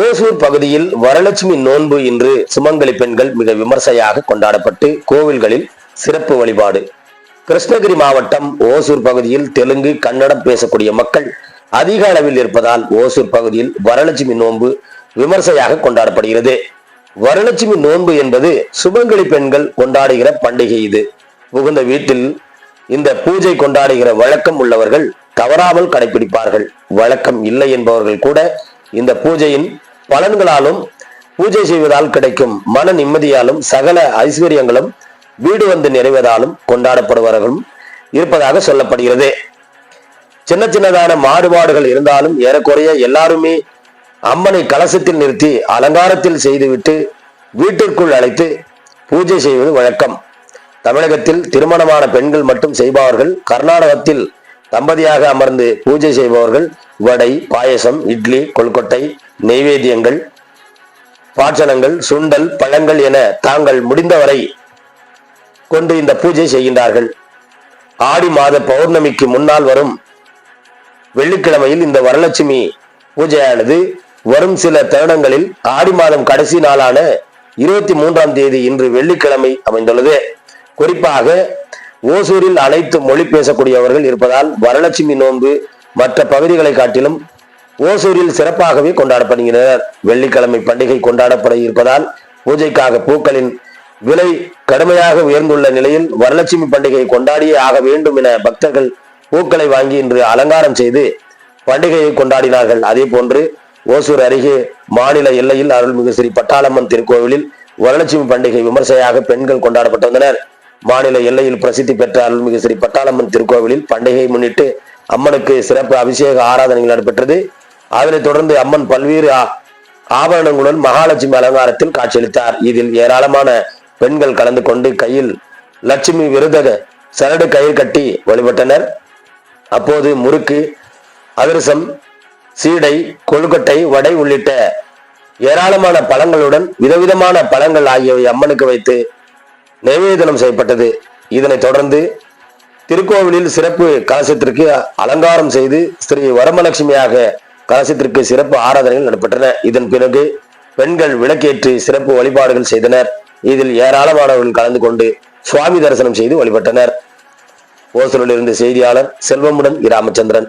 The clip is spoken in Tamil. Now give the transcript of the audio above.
ஓசூர் பகுதியில் வரலட்சுமி நோன்பு இன்று சுமங்கலி பெண்கள் மிக விமர்சையாக கொண்டாடப்பட்டு கோவில்களில் சிறப்பு வழிபாடு. கிருஷ்ணகிரி மாவட்டம் ஓசூர் பகுதியில் தெலுங்கு கன்னடம் பேசக்கூடிய மக்கள் அதிக அளவில் இருப்பதால் ஓசூர் பகுதியில் வரலட்சுமி நோன்பு விமர்சையாக கொண்டாடப்படுகிறது. வரலட்சுமி நோன்பு என்பது சுபங்கலி பெண்கள் கொண்டாடுகிற பண்டிகை இது. புகுந்த வீட்டில் இந்த பூஜை கொண்டாடுகிற வழக்கம் உள்ளவர்கள் தவறாமல் கடைபிடிப்பார்கள். வழக்கம் இல்லை என்பவர்கள் கூட இந்த பூஜையின் பலன்களாலும் பூஜை செய்வதால் கிடைக்கும் மன நிம்மதியாலும் சகல ஐஸ்வர்யங்களும் வீடு வந்து நிறைவதாலும் கொண்டாடப்படுபவர்களும் இருப்பதாக சொல்லப்படுகிறது. சின்ன சின்னதான மாறுபாடுகள் இருந்தாலும் ஏறக்குறைய எல்லாருமே அம்மனை கலசத்தில் நிறுத்தி அலங்காரத்தில் செய்துவிட்டு வீட்டிற்குள் அழைத்து பூஜை செய்வது வழக்கம். தமிழகத்தில் திருமணமான பெண்கள் மட்டும் செய்பவர்கள் கர்நாடகத்தில் தம்பதியாக அமர்ந்து பூஜை செய்பவர்கள் வடை பாயசம் இட்லி கொல்கொட்டை நெய்வேத்தியங்கள் பாச்சனங்கள் சுண்டல் பழங்கள் என தாங்கள் முடிந்தவரை கொண்டு இந்த பூஜை செய்கின்றார்கள். ஆடி மாத பௌர்ணமிக்கு முன்னால் வரும் வெள்ளிக்கிழமையில் இந்த வரலட்சுமி பூஜையானது வரும் சில தருணங்களில் ஆடி மாதம் கடைசி நாளான இருபத்தி மூன்றாம் தேதி இன்று வெள்ளிக்கிழமை அமைந்துள்ளது. குறிப்பாக ஓசூரில் அனைத்து மொழி பேசக்கூடியவர்கள் இருப்பதால் வரலட்சுமி நோன்பு மற்ற பகுதிகளை காட்டிலும் ஓசூரில் சிறப்பாகவே கொண்டாடப்படுகின்றனர். வெள்ளிக்கிழமை பண்டிகை கொண்டாடப்பட இருப்பதால் பூஜைக்காக பூக்களின் விலை கடுமையாக உயர்ந்துள்ள நிலையில் வரலட்சுமி பண்டிகை கொண்டாடியே ஆக வேண்டும் என பக்தர்கள் பூக்களை வாங்கி இன்று அலங்காரம் செய்து பண்டிகையை கொண்டாடினார்கள். அதே போன்று ஓசூர் அருகே மாநில எல்லையில் அருள்மிகு ஸ்ரீ பட்டாளம்மன் திருக்கோவிலில் வரலட்சுமி பண்டிகை விமர்சையாக பெண்கள் கொண்டாடப்பட்டு வந்தனர். மாநில எல்லையில் பிரசித்தி பெற்ற அருள்மிகு ஸ்ரீ பட்டாளம்மன் திருக்கோவிலில் பண்டிகையை முன்னிட்டு அம்மனுக்கு சிறப்பு அபிஷேக ஆராதனைகள் நடைபெற்றது. அதனைத் தொடர்ந்து அம்மன் பல்வேறு ஆ- ஆபரணங்களுடன் மகாலட்சுமி அலங்காரத்தில் காட்சியளித்தார். இதில் ஏராளமான பெண்கள் கலந்து கொண்டு கையில் லட்சுமி விருதக சரடு கயிறு கட்டி வழிபட்டனர். அப்போது முறுக்கு அதிரசம் சீடை கொழுக்கட்டை வடை உள்ளிட்ட ஏராளமான பழங்களுடன் விதவிதமான பழங்கள் ஆகியவை அம்மனுக்கு வைத்து நைவேதனம் செய்யப்பட்டது. இதனைத் தொடர்ந்து திருக்கோவிலில் சிறப்பு கலசத்திற்கு அலங்காரம் செய்து ஸ்ரீ வரமலட்சுமியாக கலசத்திற்கு சிறப்பு ஆராதனைகள் நடைபெற்றன. இதன் பிறகு பெண்கள் விளக்கேற்றி சிறப்பு வழிபாடுகள் செய்தனர். இதில் ஏராளமானவர்கள் கலந்து கொண்டு சுவாமி தரிசனம் செய்து வழிபட்டனர். ஓசூரிலிருந்து செய்தியாளர் செல்வமுடன் இராமச்சந்திரன்